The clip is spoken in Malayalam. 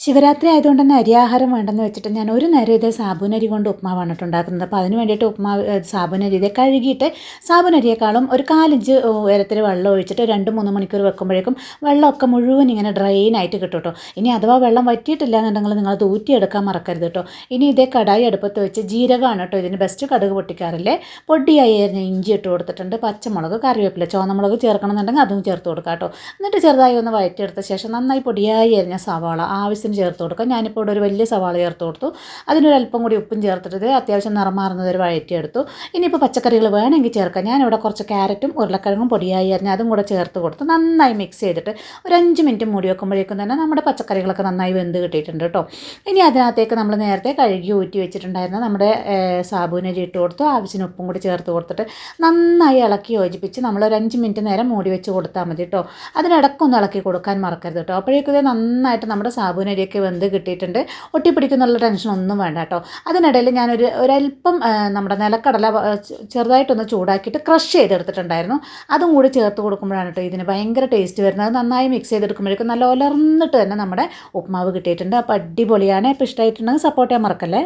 ശിവരാത്രി ആയതുകൊണ്ട് തന്നെ അരിയാഹാരം വേണ്ടെന്ന് വെച്ചിട്ട് ഞാൻ ഒരു നേരം ഇതേ സാബുനരി കൊണ്ട് ഉപ്മാവാണ് ഉണ്ടാക്കുന്നത് അപ്പോൾ അതിന് വേണ്ടിയിട്ട് ഉപ്മാവ് സാബുനരി ഇതേ കഴുകിയിട്ട് സാബുനരിയേക്കാളും ഒരു കാലിഞ്ച് ഉയരത്തിൽ വെള്ളം ഒഴിച്ചിട്ട് രണ്ട് മൂന്ന് മണിക്കൂർ വെക്കുമ്പോഴേക്കും വെള്ളമൊക്കെ മുഴുവൻ ഇങ്ങനെ ഡ്രെയിൻ ആയിട്ട് കിട്ടും കേട്ടോ. ഇനി അഥവാ വെള്ളം വറ്റിയിട്ടില്ല എന്നുണ്ടെങ്കിൽ നിങ്ങൾ അത് ഊറ്റിയെടുക്കാൻ മറക്കരുത് കേട്ടോ. ഇനി ഇതേ കടായി അടുപ്പത്ത് വെച്ച് ജീരകമാണ് കേട്ടോ ഇതിന് ബെസ്റ്റ് കടുക് പൊട്ടിക്കാറില്ലേ. പൊടിയായി അരിഞ്ഞ ഇഞ്ചി ഇട്ട് കൊടുത്തിട്ടുണ്ട്. പച്ചമുളക് കറിവേപ്പില ചുവന്നമുളക് ചേർക്കണം എന്നുണ്ടെങ്കിൽ അതും ചേർത്ത് കൊടുക്കാം കേട്ടോ. എന്നിട്ട് ചെറുതായി ഒന്ന് വഴറ്റിയെടുത്ത ശേഷം നന്നായി പൊടിയായി അരിഞ്ഞ സവാള ആവശ്യത്തിന് ചേർത്ത് കൊടുക്കുക ഞാനിപ്പോൾ ഇവിടെ ഒരു വലിയ സവാള ചേർത്ത് കൊടുത്തു. അതിനൊരല്പം കൂടി ഉപ്പും ചേർത്തിട്ട് അത്യാവശ്യം നിറമാറുന്നത് ഒരു വഴറ്റിയെടുത്തു ഇനിയിപ്പോൾ പച്ചക്കറികൾ വേണമെങ്കിൽ ചേർക്കാം. ഞാനിവിടെ കുറച്ച് ക്യാരറ്റും ഉരുളക്കിഴങ്ങും പൊടിയായി അരിഞ്ഞ് അതും കൂടെ ചേർത്ത് കൊടുത്ത്. നന്നായി മിക്സ് ചെയ്തിട്ട് ഒരു അഞ്ച് മിനിറ്റ് മൂടി വെക്കുമ്പോഴേക്കും തന്നെ നമ്മുടെ പച്ചക്കറികളൊക്കെ നന്നായി വെന്ത് കിട്ടിയിട്ടുണ്ട് കേട്ടോ. ഇനി അതിനകത്തേക്ക് നമ്മൾ നേരത്തെ കഴുകി ഊറ്റി വെച്ചിട്ടുണ്ടായിരുന്ന നമ്മുടെ സാബുനരി ഇട്ട് കൊടുത്തു. ആവശ്യത്തിന് ഉപ്പും കൂടി ചേർത്ത് കൊടുത്തിട്ട് നന്നായി ഇളക്കി യോജിപ്പിച്ച് നമ്മൾ ഒരു അഞ്ച് മിനിറ്റ് നേരം മൂടി വെച്ച് കൊടുത്താൽ മതി കേട്ടോ. അതിനിടക്കൊന്ന് ഇളക്കി കൊടുക്കാൻ മറക്കരുത് കേട്ടോ. അപ്പോഴേക്കും നന്നായിട്ട് നമ്മുടെ സാബുനരിയൊക്കെ വെന്ത് കിട്ടിയിട്ടുണ്ട്. ഒട്ടിപ്പിടിക്കുന്നുള്ള ടെൻഷൻ ഒന്നും വേണ്ട കേട്ടോ. അതിനിടയിൽ ഞാനൊരു ഒരല്പം നമ്മുടെ നിലക്കടല ചെറുതായിട്ടൊന്ന് ചൂടാക്കിയിട്ട് ക്രഷ് ചെയ്തെടുത്തിട്ടുണ്ടായിരുന്നു. അതും കൂടി ചേർത്ത് കൊടുക്കുമ്പോഴാണ് കേട്ടോ ഇതിന് ഭയങ്കര ടേസ്റ്റ് വരുന്നത്. നന്നായി മിക്സ് ചെയ്തെടുക്കുമ്പോഴേക്കും നല്ല ഉലർന്നിട്ട് തന്നെ നമ്മുടെ ഉപ്മാവ് കിട്ടിയിട്ടുണ്ട്. അപ്പോൾ അടിപൊളിയാണ്. ഇപ്പോൾ ഇഷ്ടമായിട്ടുണ്ടെങ്കിൽ സപ്പോർട്ട് ചെയ്യാൻ മറക്കല്ലേ?